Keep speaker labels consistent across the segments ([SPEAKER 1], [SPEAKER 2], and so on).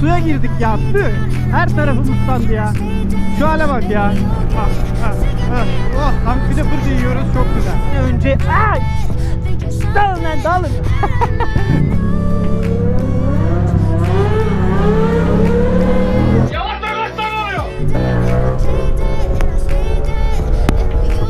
[SPEAKER 1] suya girdik ya. Tüh. Her tarafım ıslandı ya. Şu hale bak ya. Ah, ah, ah. Oh, amfide fırça yiyoruz çok güzel. Önce ay dalın lan dalın.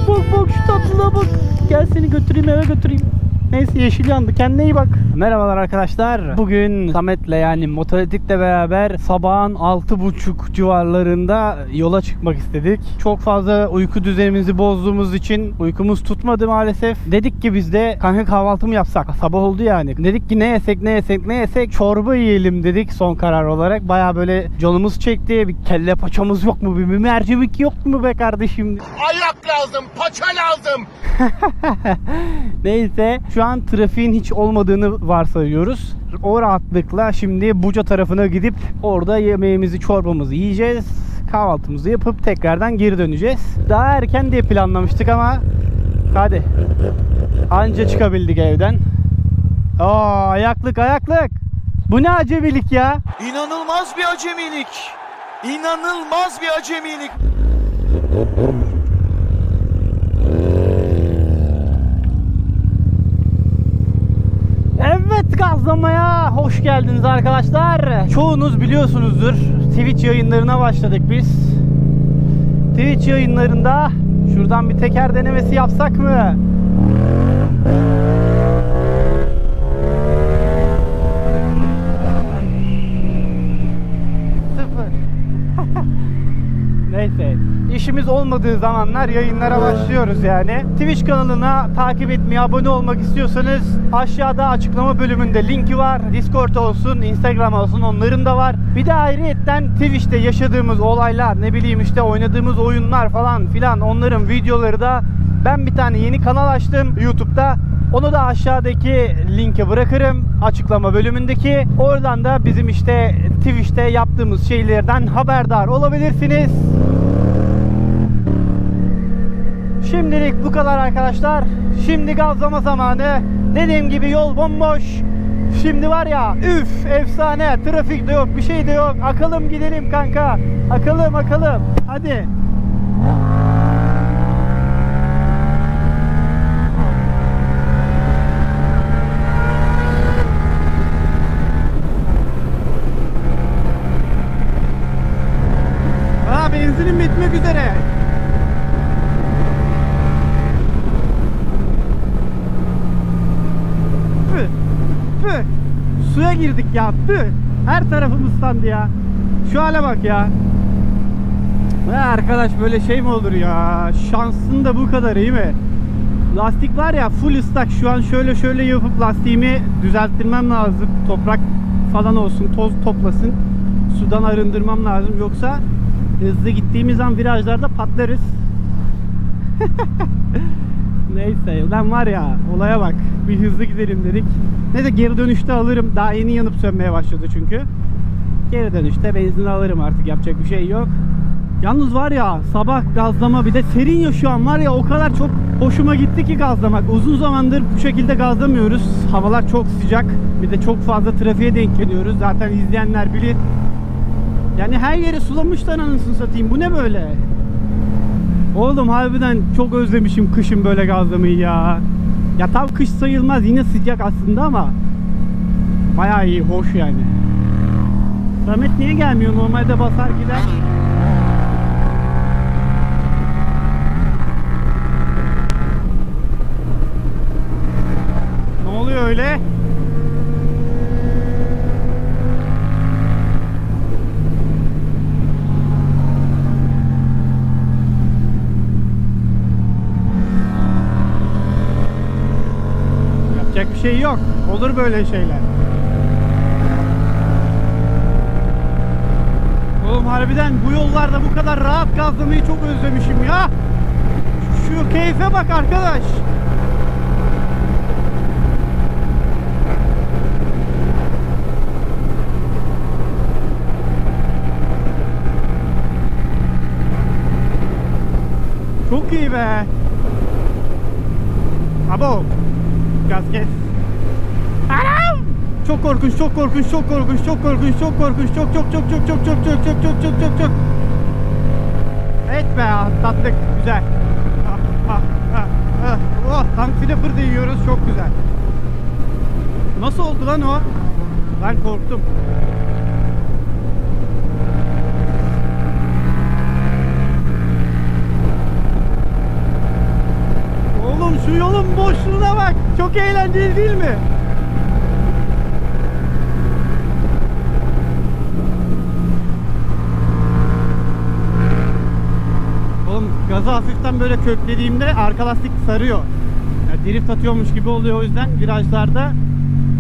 [SPEAKER 1] Bak bak şu tatlılığa bak. Gel seni götüreyim eve götüreyim. Neyse yeşil yandı. Kendine iyi bak. Merhabalar arkadaşlar. Bugün Samet'le yani motosikletle beraber sabahın 6.30 civarlarında yola çıkmak istedik. Çok fazla uyku düzenimizi bozduğumuz için uykumuz tutmadı maalesef. Dedik ki biz de kanka kahvaltı mı yapsak? Sabah oldu yani. Dedik ki ne yesek ne yesek ne yesek çorba yiyelim dedik son karar olarak. Baya böyle canımız çekti. Bir kelle paçamız yok mu? Bir mercimek yok mu be kardeşim?
[SPEAKER 2] Ayak lazım, paça lazım.
[SPEAKER 1] Neyse şu an trafiğin hiç olmadığını varsayıyoruz. O rahatlıkla şimdi Buca tarafına gidip orada yemeğimizi çorbamızı yiyeceğiz. Kahvaltımızı yapıp tekrardan geri döneceğiz. Daha erken diye planlamıştık ama hadi. Anca çıkabildik evden. Aa ayaklık ayaklık. Bu ne acemilik ya?
[SPEAKER 3] İnanılmaz bir acemilik. İnanılmaz bir acemilik.
[SPEAKER 1] Evet gazlamaya hoş geldiniz arkadaşlar. Çoğunuz biliyorsunuzdur. Twitch yayınlarına başladık biz. Twitch yayınlarında şuradan bir teker denemesi yapsak mı? İşimiz olmadığı zamanlar yayınlara başlıyoruz yani. Twitch kanalına takip etmeyi, abone olmak istiyorsanız aşağıda açıklama bölümünde linki var. Discord olsun, Instagram olsun onların da var. Bir de ayrıyetten Twitch'te yaşadığımız olaylar, ne bileyim işte oynadığımız oyunlar falan filan onların videoları da ben bir tane yeni kanal açtım YouTube'da. Onu da aşağıdaki linke bırakırım açıklama bölümündeki. Oradan da bizim işte Twitch'te yaptığımız şeylerden haberdar olabilirsiniz. Şimdilik bu kadar arkadaşlar. Şimdi gazlama zamanı. Dediğim gibi yol bomboş. Şimdi var ya üf efsane trafik de yok bir şey de yok. Akalım gidelim kanka. Akalım akalım. Hadi. Aa benzinim bitmek üzere. Püh, püh. Suya girdik ya. Püh. Her tarafım ıslandı ya. Şu hale bak ya. Ya arkadaş böyle şey mi olur ya? Şansın da bu kadar iyi mi? Lastik var ya full ıslak. Şu an şöyle şöyle yapıp lastiğimi düzelttirmem lazım. Toprak falan olsun, toz toplasın. Sudan arındırmam lazım. Yoksa hızlı gittiğimiz an virajlarda patlarız. Neyse ulan var ya olaya bak. Bir hızlı gidelim dedik. Neyse geri dönüşte alırım. Daha yeni yanıp sönmeye başladı çünkü. Geri dönüşte benzin alırım artık yapacak bir şey yok. Yalnız var ya sabah gazlama bir de serin ya şu an var ya o kadar çok hoşuma gitti ki gazlamak. Uzun zamandır bu şekilde gazlamıyoruz. Havalar çok sıcak. Bir de çok fazla trafiğe denk geliyoruz. Zaten izleyenler bilir. Yani her yeri sulamışlar anasını satayım. Bu ne böyle? Oğlum harbiden çok özlemişim kışın böyle gazlamayı ya. Ya tam kış sayılmaz yine sıcak aslında ama bayağı iyi, hoş yani. Samet niye gelmiyor? Normalde basar gider. Ne oluyor öyle? Yapacak bir şey yok. Olur böyle şeyler. Oğlum harbiden bu yollarda bu kadar rahat gazlamayı çok özlemişim ya. Şu keyfe bak arkadaş. Çok iyi be. Abo. Gaz kes. Anam! çok korkunç, çok korkunç, çok korkunç, çok korkunç, çok korkunç, çok çok çok çok çok çok çok çok çok çok çok çok. Evet be atlattık, güzel. Ah, ah, ah. Oh, tank flipper da yiyoruz, çok güzel. Nasıl oldu lan o? Ben korktum. Oğlum şu yolun boşluğuna bak. Çok eğlenceli değil mi? Oğlum gazı hafiften böyle köklediğimde arka lastik sarıyor. Ya drift atıyormuş gibi oluyor o yüzden virajlarda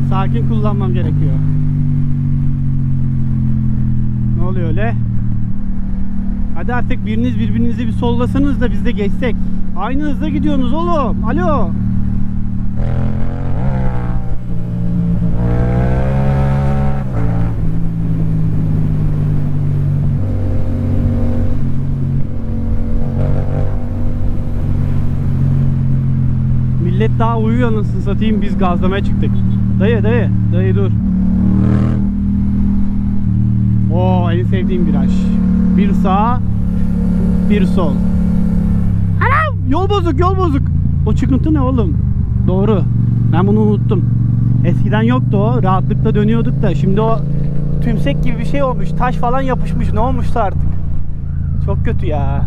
[SPEAKER 1] sakin kullanmam gerekiyor. Ne oluyor öyle? Hadi artık biriniz birbirinizi bir sollasanız da biz de geçsek. Aynı hızda gidiyorsunuz oğlum. Alo. Millet daha uyuyor anasını satayım biz gazlamaya çıktık. Dayı dayı dayı dur. Oo en sevdiğim viraj. Bir sağ, bir sol. Anam! Yol bozuk, yol bozuk. O çıkıntı ne oğlum? Doğru. Ben bunu unuttum. Eskiden yoktu o. Rahatlıkla dönüyorduk da. Şimdi o tümsek gibi bir şey olmuş. Taş falan yapışmış. Ne olmuşsa artık. Çok kötü ya.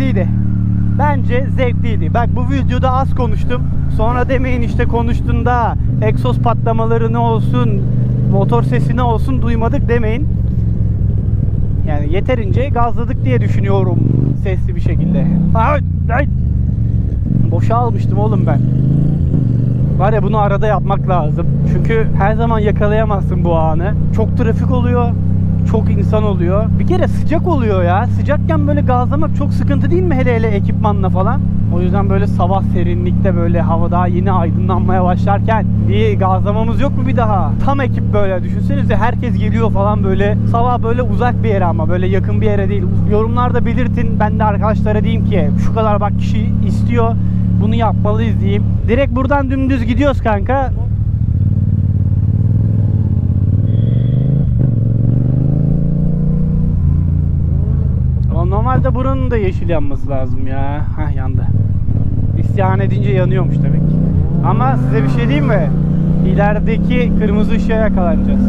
[SPEAKER 1] Zevkliydi. Bence zevkliydi. Bak bu videoda az konuştum. Sonra demeyin işte konuştuğunda egzoz patlamaları ne olsun, motor sesi ne olsun duymadık demeyin. Yani yeterince gazladık diye düşünüyorum sesli bir şekilde. Boşa almıştım oğlum ben. Var ya bunu arada yapmak lazım. Çünkü her zaman yakalayamazsın bu anı. Çok trafik oluyor. Çok insan oluyor. Bir kere sıcak oluyor ya. Sıcakken böyle gazlamak çok sıkıntı değil mi hele hele ekipmanla falan? O yüzden böyle sabah serinlikte böyle hava daha yeni aydınlanmaya başlarken bir gazlamamız yok mu bir daha? Tam ekip böyle düşünsenize herkes geliyor falan böyle. Sabah böyle uzak bir yere ama böyle yakın bir yere değil. Yorumlarda belirtin ben de arkadaşlara diyeyim ki şu kadar bak kişi istiyor bunu yapmalıyız diyeyim. Direkt buradan dümdüz gidiyoruz kanka. Ama normalde buranın da yeşil yanması lazım ya. Hah yandı. İsyan edince yanıyormuş demek. Ama size bir şey diyeyim mi? İlerideki kırmızı ışığa yakalanacağız.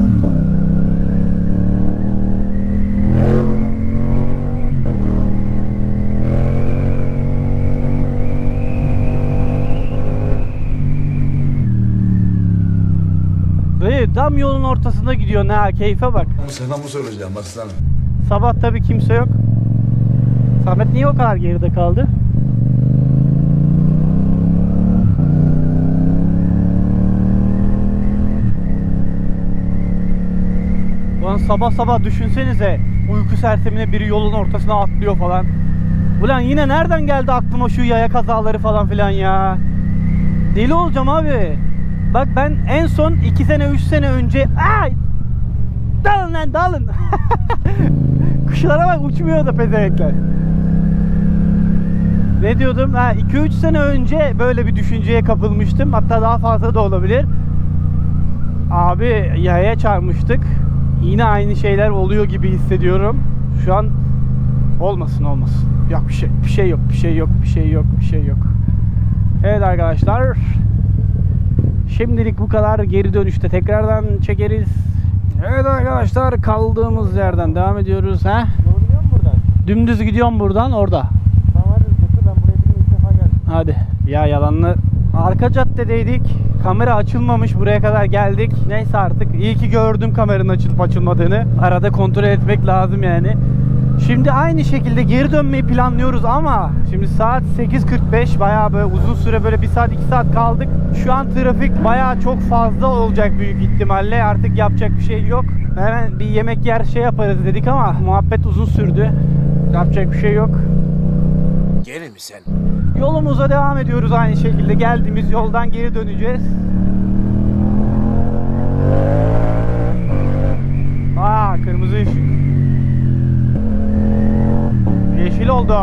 [SPEAKER 1] Dayı tam yolun ortasında gidiyor ha keyfe bak.
[SPEAKER 4] Sana mı soracağım aslanım?
[SPEAKER 1] Sabah tabii kimse yok. Samet niye o kadar geride kaldı? Ulan sabah sabah düşünsenize uyku sersemine biri yolun ortasına atlıyor falan. Ulan yine nereden geldi aklıma şu yaya kazaları falan filan ya. Deli olacağım abi. Bak ben en son 2 sene 3 sene önce ay dalın lan dalın. Kuşlara bak uçmuyor da pezevenkler. Ne diyordum? Ha 2-3 sene önce böyle bir düşünceye kapılmıştım. Hatta daha fazla da olabilir. Abi yaya çarpmıştık. Yine aynı şeyler oluyor gibi hissediyorum. Şu an olmasın olmasın. Yok bir şey. Bir şey yok. Bir şey yok. Bir şey yok. Bir şey yok. Evet arkadaşlar. Şimdilik bu kadar. Geri dönüşte tekrardan çekeriz. Evet arkadaşlar kaldığımız yerden devam ediyoruz. ha?
[SPEAKER 3] Yoruluyor mu buradan?
[SPEAKER 1] Dümdüz gidiyorum buradan orada.
[SPEAKER 3] Tamam hadi götür ben buraya bir ilk defa geldim.
[SPEAKER 1] Hadi. Ya yalanlı. Arka caddedeydik. Kamera açılmamış. Buraya kadar geldik. Neyse artık. İyi ki gördüm kameranın açılıp açılmadığını. Arada kontrol etmek lazım yani. Şimdi aynı şekilde geri dönmeyi planlıyoruz ama şimdi saat 8.45 bayağı böyle uzun süre böyle 1 saat 2 saat kaldık. Şu an trafik bayağı çok fazla olacak büyük ihtimalle. Artık yapacak bir şey yok. Hemen bir yemek yer şey yaparız dedik ama muhabbet uzun sürdü. Yapacak bir şey yok.
[SPEAKER 2] Deli misin?
[SPEAKER 1] Yolumuza devam ediyoruz aynı şekilde. Geldiğimiz yoldan geri döneceğiz. Aa kırmızı ışık. Yeşil oldu.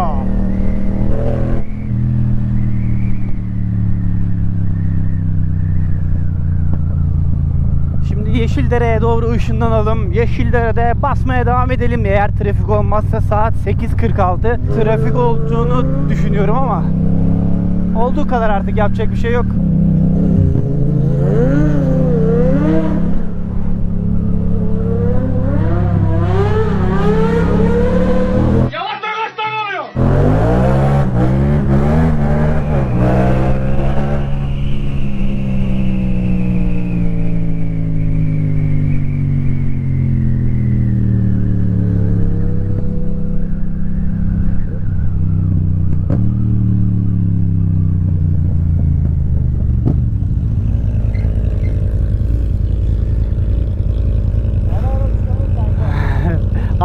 [SPEAKER 1] Şimdi Yeşildere'ye doğru ışınlanalım. Yeşildere'de basmaya devam edelim. Eğer trafik olmazsa saat 8.46. Trafik olduğunu düşünüyorum ama olduğu kadar artık yapacak bir şey yok.
[SPEAKER 2] Yavaş yavaş lan oluyor.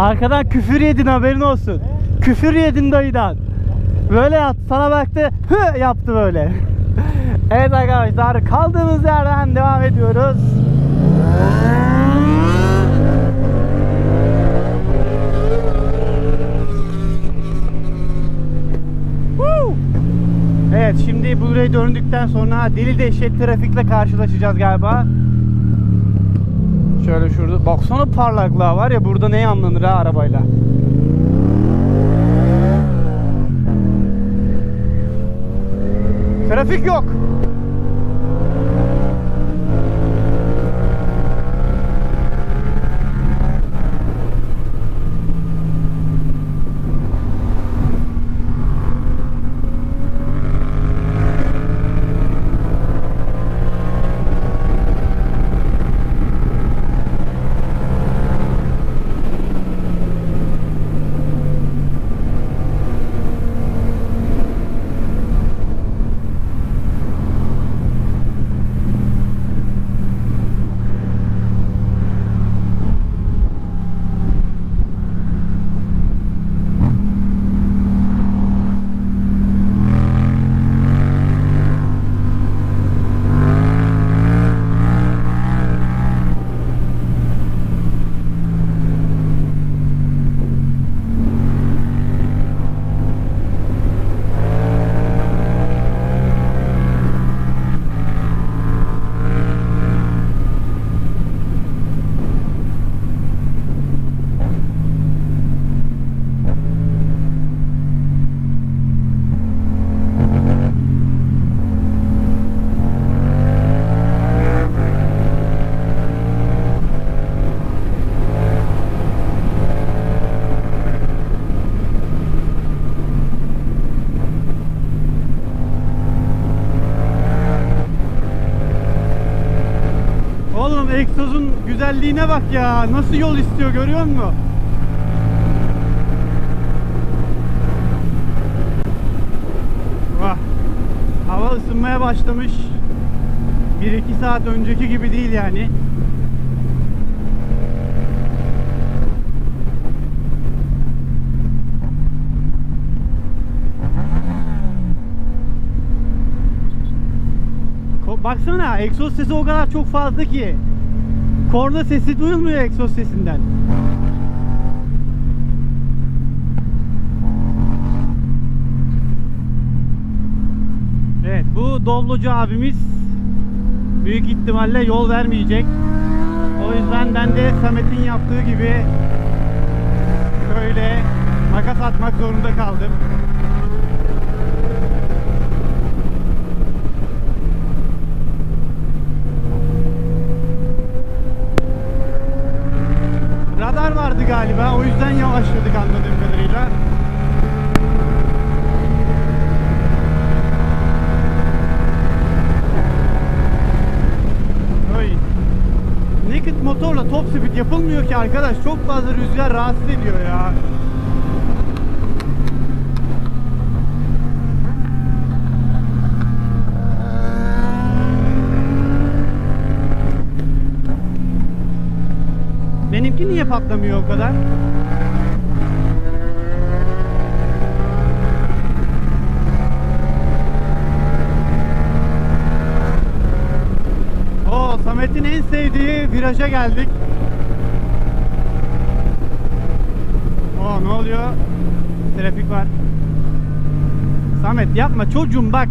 [SPEAKER 1] Arkadan küfür yedin haberin olsun. Küfür yedin dayıdan. Böyle yaptı. Sana baktı. Hı yaptı böyle. evet arkadaşlar kaldığımız yerden devam ediyoruz. Evet şimdi buraya döndükten sonra deli dehşet trafikle karşılaşacağız galiba. Şöyle şurada baksana parlaklığa var ya burada ne anlanır ha arabayla. Trafik yok. Oğlum egzozun güzelliğine bak ya. Nasıl yol istiyor görüyor musun? Vah. Hava ısınmaya başlamış. 1-2 saat önceki gibi değil yani. Baksana egzoz sesi o kadar çok fazla ki. Korna sesi duyulmuyor egzoz sesinden. Evet bu Doblocu abimiz büyük ihtimalle yol vermeyecek. O yüzden ben de Samet'in yaptığı gibi böyle makas atmak zorunda kaldım. Radar vardı galiba. O yüzden yavaşladık anladığım kadarıyla. Oy. Naked motorla top speed yapılmıyor ki arkadaş. Çok fazla rüzgar rahatsız ediyor ya. Benimki niye patlamıyor o kadar? Oo, Samet'in en sevdiği viraja geldik. Oo, ne oluyor? Trafik var. Samet yapma çocuğum bak.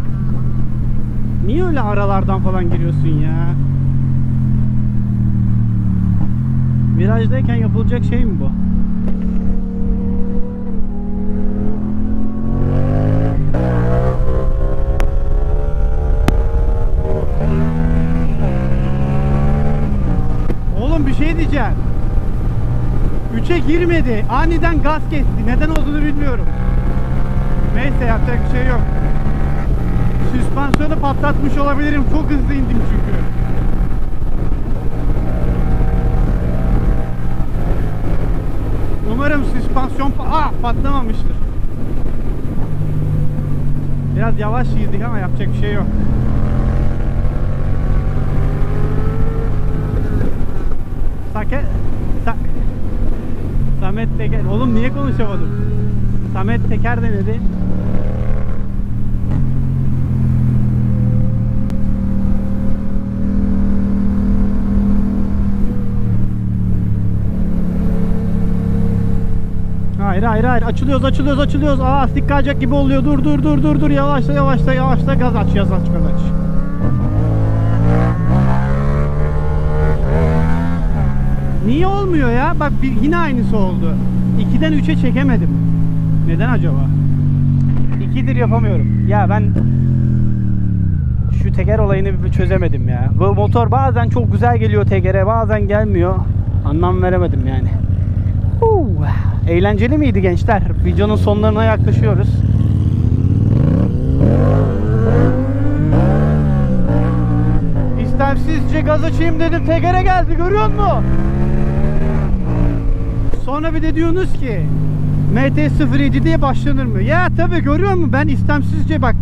[SPEAKER 1] Niye öyle aralardan falan giriyorsun ya? Virajdayken yapılacak şey mi bu? Oğlum bir şey diyeceğim. 3'e girmedi. Aniden gaz kesti. Neden olduğunu bilmiyorum. Neyse yapacak bir şey yok. Süspansiyonu patlatmış olabilirim. Çok hızlı indim çünkü. Umarım süspansiyon pa- ah, patlamamıştır. Biraz yavaş girdik ama yapacak bir şey yok. Sake Sa Samet Teker. Oğlum niye konuşamadım? Samet Teker denedi. Hayır hayır hayır açılıyoruz açılıyoruz açılıyoruz. Aa lastik kayacak gibi oluyor. Dur dur dur dur dur yavaşla yavaşla yavaşla gaz aç gaz aç gaz aç. Niye olmuyor ya? Bak bir, yine aynısı oldu. 2'den 3'e çekemedim. Neden acaba? 2'dir yapamıyorum. Ya ben şu teker olayını bir çözemedim ya. Bu motor bazen çok güzel geliyor tekere, bazen gelmiyor. Anlam veremedim yani. Huu. Eğlenceli miydi gençler? Videonun sonlarına yaklaşıyoruz. İstemsizce gaz açayım dedim tekere geldi görüyor musun? Sonra bir de diyorsunuz ki MT-07 diye başlanır mı? Ya tabi görüyor musun? Ben istemsizce bak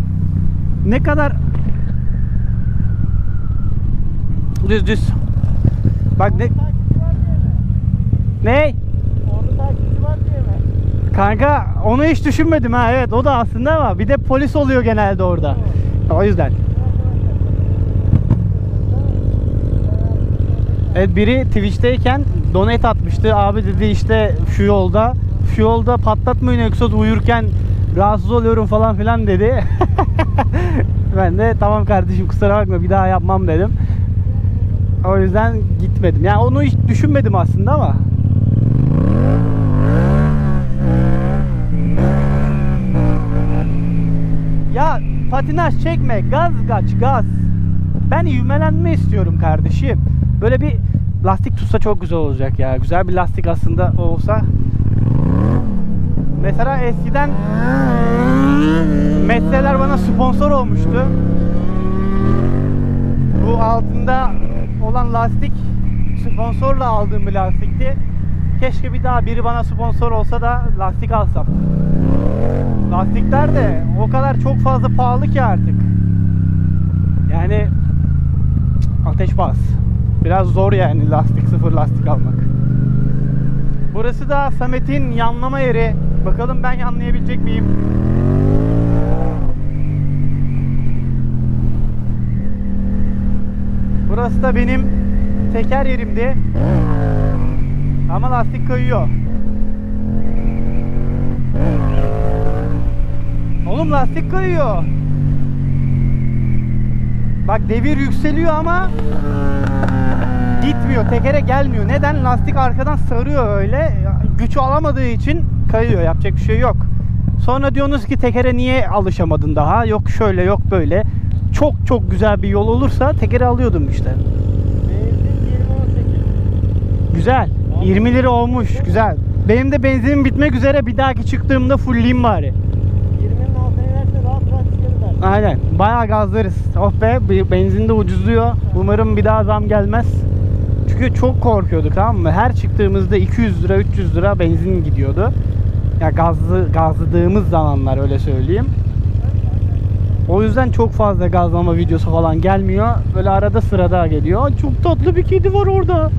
[SPEAKER 1] ne kadar düz düz. Bak ne ne?
[SPEAKER 3] Orada takipçi var diye mi?
[SPEAKER 1] Kanka onu hiç düşünmedim ha evet o da aslında ama bir de polis oluyor genelde orada. O yüzden. Evet biri Twitch'teyken donate atmıştı. Abi dedi işte şu yolda şu yolda patlatmayın yoksa uyurken rahatsız oluyorum falan filan dedi. ben de tamam kardeşim kusura bakma bir daha yapmam dedim. O yüzden gitmedim. Yani onu hiç düşünmedim aslında ama. Ya patinaj çekme, gaz kaç, gaz. Ben ivmelenme istiyorum kardeşim. Böyle bir lastik tutsa çok güzel olacak ya. Güzel bir lastik aslında olsa. Mesela eskiden metreler bana sponsor olmuştu. Bu altında olan lastik sponsorla aldığım bir lastikti. Keşke bir daha biri bana sponsor olsa da lastik alsam. Lastikler de o kadar çok fazla pahalı ki artık. Yani ateş bas. Biraz zor yani lastik sıfır lastik almak. Burası da Samet'in yanlama yeri. Bakalım ben yanlayabilecek miyim? Burası da benim teker yerimdi. Ama lastik kayıyor. Oğlum lastik kayıyor. Bak devir yükseliyor ama gitmiyor. Tekere gelmiyor. Neden? Lastik arkadan sarıyor öyle. Güç alamadığı için kayıyor. Yapacak bir şey yok. Sonra diyorsunuz ki tekere niye alışamadın daha? Yok şöyle yok böyle. Çok çok güzel bir yol olursa tekere alıyordum işte.
[SPEAKER 3] Benzin 2018.
[SPEAKER 1] Güzel. 20 lira olmuş. Güzel. Benim de benzinim bitmek üzere. Bir dahaki çıktığımda fullleyeyim bari.
[SPEAKER 3] 20'nin altına inerse rahat rahat çıkarız artık.
[SPEAKER 1] Aynen. Bayağı gazlarız. Oh be benzin de ucuzluyor. Umarım bir daha zam gelmez. Çünkü çok korkuyorduk tamam mı? Her çıktığımızda 200 lira 300 lira benzin gidiyordu. Ya gazlı gazladığımız zamanlar öyle söyleyeyim. O yüzden çok fazla gazlama videosu falan gelmiyor. Böyle arada sırada geliyor. Çok tatlı bir kedi var orada.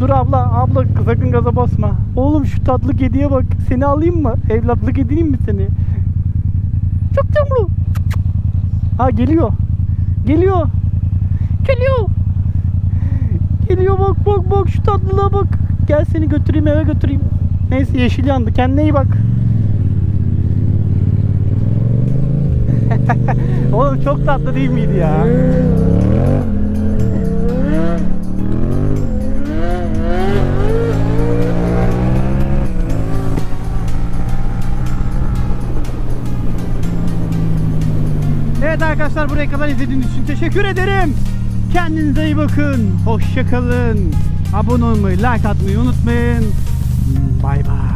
[SPEAKER 1] Dur abla, abla sakın gaza basma. Oğlum şu tatlı kediye bak. Seni alayım mı? Evlatlık edineyim mi seni? Çok yavru. Ha geliyor. Geliyor. Geliyor. geliyor bak bak bak şu tatlılığa bak. Gel seni götüreyim eve götüreyim. Neyse yeşil yandı. Kendine iyi bak. Oğlum çok tatlı değil miydi ya? Kadar izlediğiniz için teşekkür ederim. Kendinize iyi bakın. Hoşça kalın. Abone olmayı, like atmayı unutmayın. Bay bay.